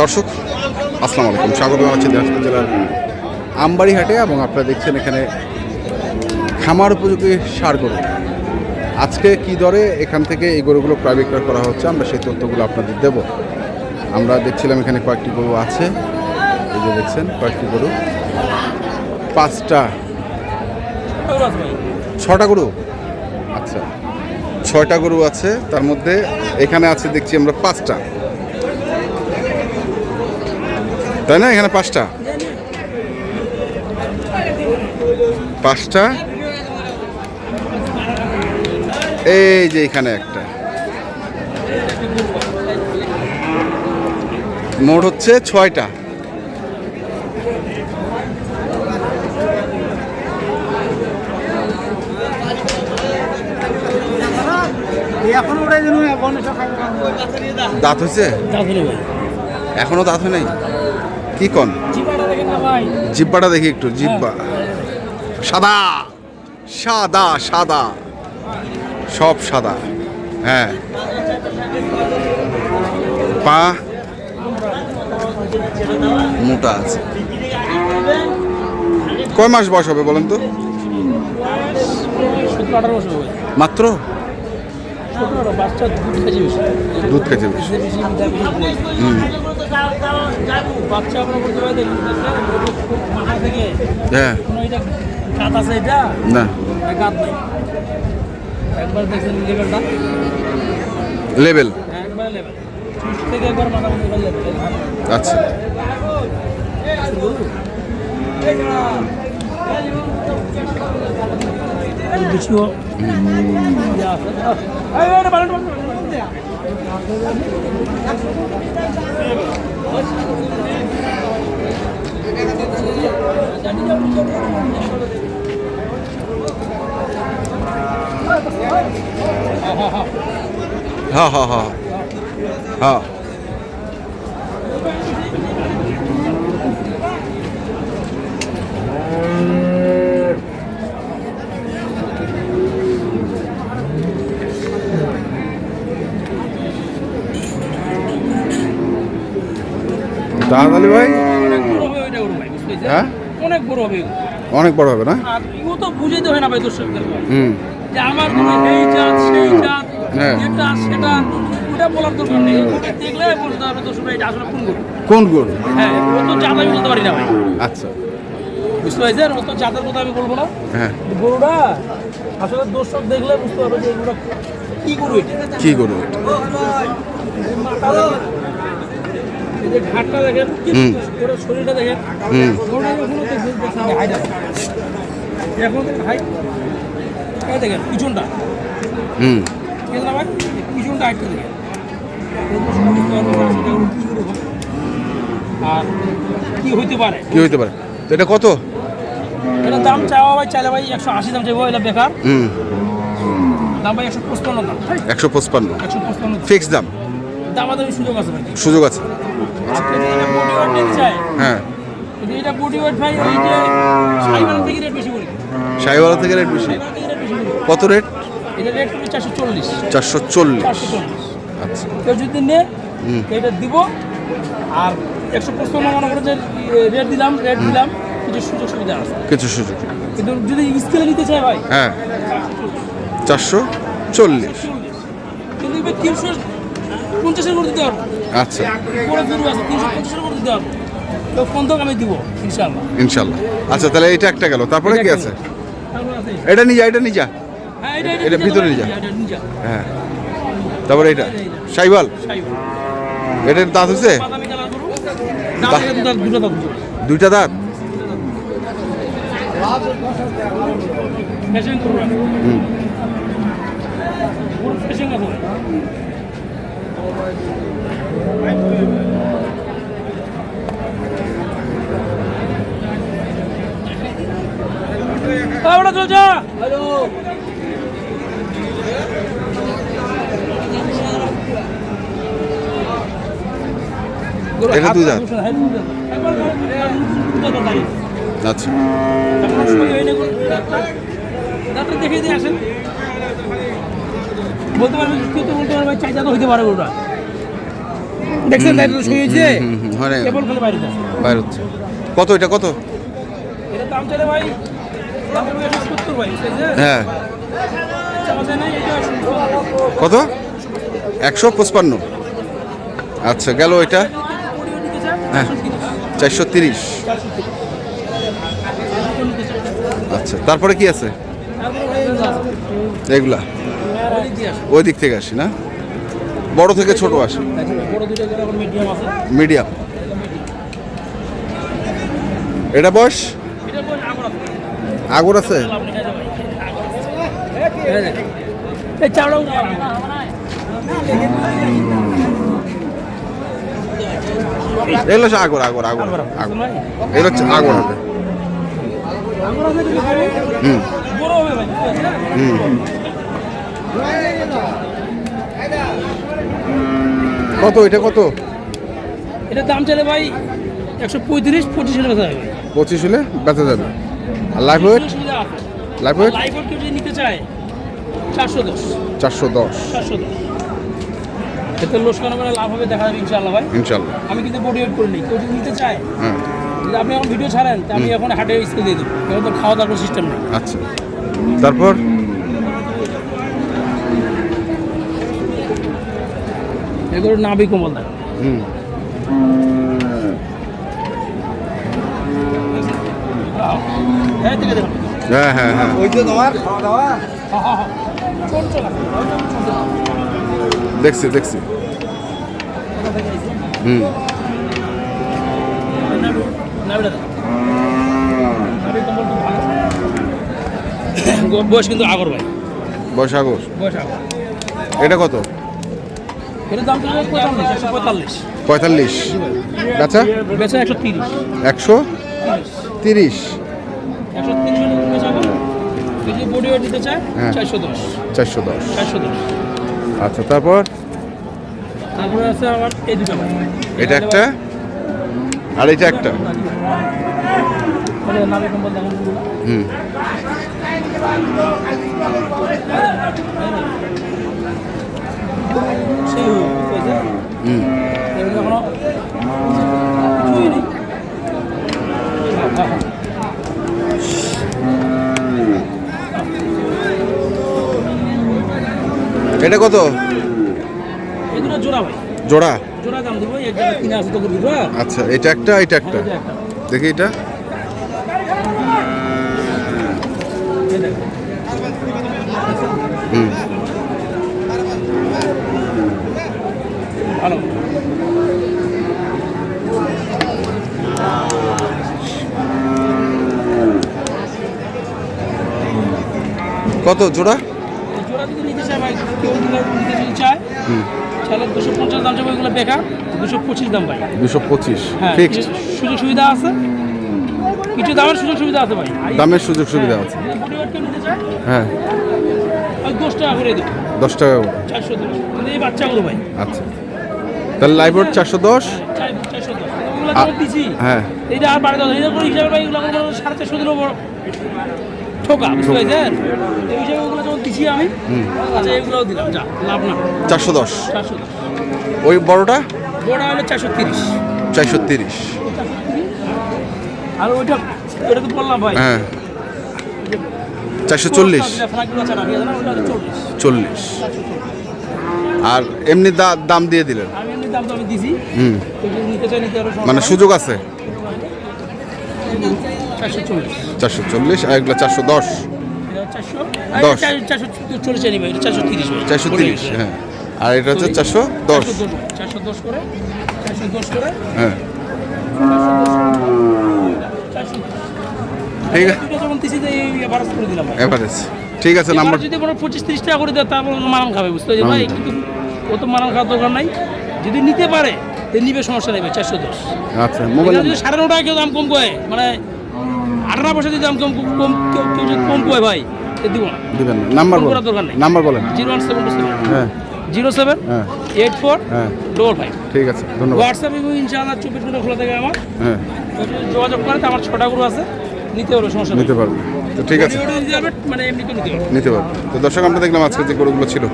দর্শক, আসসালামু আলাইকুম। স্বাগত জানাচ্ছি দিনাজপুর জেলার আমবাড়িহাটে এবং আপনারা দেখছেন এখানে খামার উপযোগী সার গরু। আজকে কি দরে এখান থেকে এই গরুগুলো ক্রয় বিক্রয় করা হচ্ছে, আমরা সেই তথ্যগুলো আপনাদের দেব। আমরা দেখছিলাম এখানে কয়েকটি গরু আছে। এই যে দেখছেন, কয়েকটি গরু। পাঁচটা। ছটা গরু? আচ্ছা। ছয়টা গরু আছে, তার মধ্যে এখানে আছে, দেখছি আমরা পাঁচটা। তাই না? এখানে পাঁচটা? পাঁচটা? এই যে এখানে একটা। মোট হচ্ছে ছয়টা। দাঁত হয়েছে? দাদুরে ভাই। এখনও দাঁত হয় নাই? কি কন? জিব্বাটা দেখি একটু জিব্বা। সাদা সাদা সাদা। সব সাদা। হ্যাঁ। পা? মোটা আছে। কয় মাস বয়স হবে বলেন তো? মাত্র? দুধ খেয়েছে বেশি। হুম। বাচ্চা আমরা বলতে পারি মাথা থেকে। হ্যাঁ। কোনো এটা গাত আছে এটা? না। নাই। একবার দেখছেন লেভেলটা? লেভেল? একবার লেভেল। থেকে একবার মাথা লেভেল আচ্ছা। ইয়ে আছে। এই, এই, এটা বানান, বানান, দাঁত আলী ভাই? হ্যাঁ? অনেক বড় হবে অনেক বড় হবে না? তো বুঝাইতে হয় না ভাই দর্শকদের। হুম। যে আমার গরু এই জাত সেই জাত হ্যাঁ। এটা সেটা ওটা বলার দরকার নেই। ওটা দেখলে বলতে হবে দর্শক এটা আসলে কোন কোন হ্যাঁ ও তো জাত আমি বলতে পারি না ভাই। আচ্ছা। বুঝতে পারছেন? ও তো জাতের কথা আমি বলব না। হ্যাঁ। গরুটা আসলে দর্শক দেখলে বুঝতে পারবে যে এগুলো কি গরু এটা। কি গরু? দেখেন, পিছনটা। হুম। পিছনটা আর কি হইতে পারে? কি হইতে পারে? তো এটা কত? এটা দাম চাওয়া ভাই চাইলে ভাই একশো আশি দাম চাইব এটা বেকার। হুম। দাম ভাই একশো পঁচপান্ন দাম। একশো পঁচপান্ন। একশো পঁচপান্ন। ফিক্স দাম? দাম দামি সুযোগ আছে ভাই। সুযোগ আছে। হ্যাঁ। সাইবার থেকে রেট বেশি কত রেট এটা রেট করি চারশো চল্লিশ। আচ্ছা। কেউ যদি নে। এটা দিব। আর একশো পঁচপান্ন মনে করে যে রেট দিলাম রেট দিলাম কিছু সুযোগ সুবিধা আছে। কিছু সুযোগ। কিন্তু যদি স্কেলে নিতে চায় ভাই হ্যাঁ। চারশো চল্লিশ। কিন্তু তিনশো পঞ্চাশের করে দিতে পারব। আচ্ছা। পরে গরু আছে তিনশো পঞ্চাশের করে দিতে পারব। তো তো আমি দিব ইনশাল্লাহ ইনশাল্লাহ আচ্ছা তাহলে এটা একটা গেল। তারপরে কি আছে? এটা নিয়ে যা এটা নিয়ে যা। এটা ভিতরে নিয়ে যা। হ্যাঁ। তারপরে এটা। সাইবাল এটার দাঁত হচ্ছে? দুইটা দাঁত? হুম। আমরা চলছে। হ্যালো এটা দুই দাঁত। আচ্ছা। দেখে দিয়ে আসেন। বলতে পারবেন তো বলতে পারবে চাই দাঁত হইতে পারে ওটা দেখছেন শুয়েছে মানে কেবল খালি বাইরে যাচ্ছে। বাইর হচ্ছে কত এটা কত? এটা দাম চাইলে ভাই হ্যাঁ। কত? একশো পঁচপান্ন। আচ্ছা গেল এটা। হ্যাঁ চারশো তিরিশ। আচ্ছা তারপরে কি আছে। এগুলা। ওই দিক থেকে আসি না? বড় থেকে ছোট আসে। মিডিয়াম। এটা বয়স? আগর আছে? এগুলো আগর আগর আগর আগর। এগুলো হচ্ছে আগর হবে। হুম। হুম। কত এটা কত? এটা দাম চাইলে ভাই একশো পঁয়ত্রিশ পঁচিশ হলে কথা হবে পঁচিশ হলে বেঁচে যাবে। আর life wait life wait life কেউ যদি নিতে চায় চারশো দশ। চারশো দশ। চারশো দশ। এতে লোসকানো করে লাভ হবে দেখা যাবে ইনশাল্লাহ ভাই। ইনশাল্লাহ আমি কিন্তু বডি ওয়েট করে নিই কেউ যদি নিতে চায় হ্যাঁ। যদি আপনি এখন ভিডিও ছাড়েন তা আমি এখন হাটে স্কেল দিয়ে দেবো। এখন তো খাওয়া দাওয়ার সিস্টেম নেই। আচ্ছা। তারপর? এগুলো নাবি কমল হুম। হ্যাঁ হ্যাঁ হ্যাঁ। ওই তোমার খাওয়া দাওয়া? দেখছি দেখছি। হুম। বয়স কিন্তু আগর ভাই। বয়স আগর। বয়স আগর। এটা কত? পঁয়তাল্লিশ? বেচা? বেচা একশো তিরিশ। একশো তিরিশ। হ্যাঁ। চারশো দশ। আচ্ছা তারপর? এটা একটা? আর এটা একটা? হুম। সেই হয়েছে এগুলো এখনও কিছুই নেই হ্যাঁ, হ্যাঁ। এটা কত জোড়া ভাই। জোড়া? জোড়া দাম দেবো এক জায়গায় কিনে আসে তো করবি আচ্ছা এটা একটা এটা একটা। দেখি এটা। হুম। কত জোড়া? জোড়া যদি নিতে চায় ভাই কেউ নিতে যদি চায় দুশো পঞ্চাশ দাম যাবে ওইগুলো বেকার দুশো পঁচিশ দাম ভাই। দুশো পঁচিশ হ্যাঁ ফিক্সড সুযোগ সুবিধা আছে? কিছু দামের সুযোগ সুবিধা আছে ভাই। দামের সুযোগ সুবিধা আছে। নিতে চায় হ্যাঁ। দশ টাকা করে দেবো। দশ টাকা করে। চারশো দশ। এই বাচ্চাগুলো ভাই। আচ্ছা। তাহলে লাইভ রোড চারশো দশ? হ্যাঁ। আর বাড়ি দশ এইটা করে হিসাবে ভাই এগুলো সাড়ে চারশো দিলেও বড়। ঠোকা বুঝতে পারছেন? এই দিছি আমি আচ্ছা এগুলোও দিলাম যা লাভ না। চারশো দশ। চারশো দশ। ওই বড়টা? বড় হলো চারশো তিরিশ। চারশো তিরিশ। আর ওইটা ওইটা তো বললাম ভাই। হ্যাঁ। চারশো চল্লিশ। ওটা চল্লিশ। আর এমনি দাম দিয়ে দিলেন? হুম। মানে সুযোগ আছে। চারশো চল্লিশ। আর এগুলো চারশো দশ। চারশো দশ। চারশো তিরিশ হ্যাঁ। আর এটা হচ্ছে চারশো দশ। হ্যাঁ। ঠিক আছে। এভারেজ ঠিক আছে নাম্বার যদি কোনো পঁচিশ তিরিশ টাকা করে দেয় তারপর মারান খাবে বুঝতে পারছি ভাই কিন্তু ও তো মারান খাওয়ার দরকার নাই। যদি নিতে পারে নিবে সমস্যা নেবে চারশো দশ। আচ্ছা মোবাইল যদি সাড়ে ন টাকা কেউ দাম কম করে মানে আঠারো পয়সা যদি দাম কম কম কেউ যদি কম ভাই দিব না। দিবেন না। নাম্বার বলেন। দরকার নেই। নাম্বার বলেন। Zero one seven two seven. হ্যাঁ। জিরো সেভেন হ্যাঁ। এইট ফোর হ্যাঁ। Double five. ঠিক আছে ধন্যবাদ। হোয়াটসঅ্যাপ এবং ইনশাআল্লাহ চব্বিশ ঘণ্টা খোলা থাকে আমার। হ্যাঁ। যোগাযোগ করে তো আমার ছটা গরু আছে। নিতে পারবে সমস্যা নিতে পারবেন তো ঠিক আছে। পারবে মানে নিতে পারবে। নিতে পারবেন তো দর্শক আমরা দেখলাম আজকে যে গরুগুলো ছিল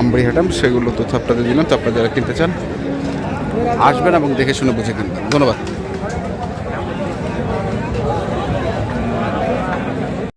আমবাড়ি হাটাম সেগুলো তথ্য আপনাদের দিলাম। তো আপনারা যারা কিনতে চান আসবেন এবং দেখে শুনে বুঝে কিনবেন। ধন্যবাদ।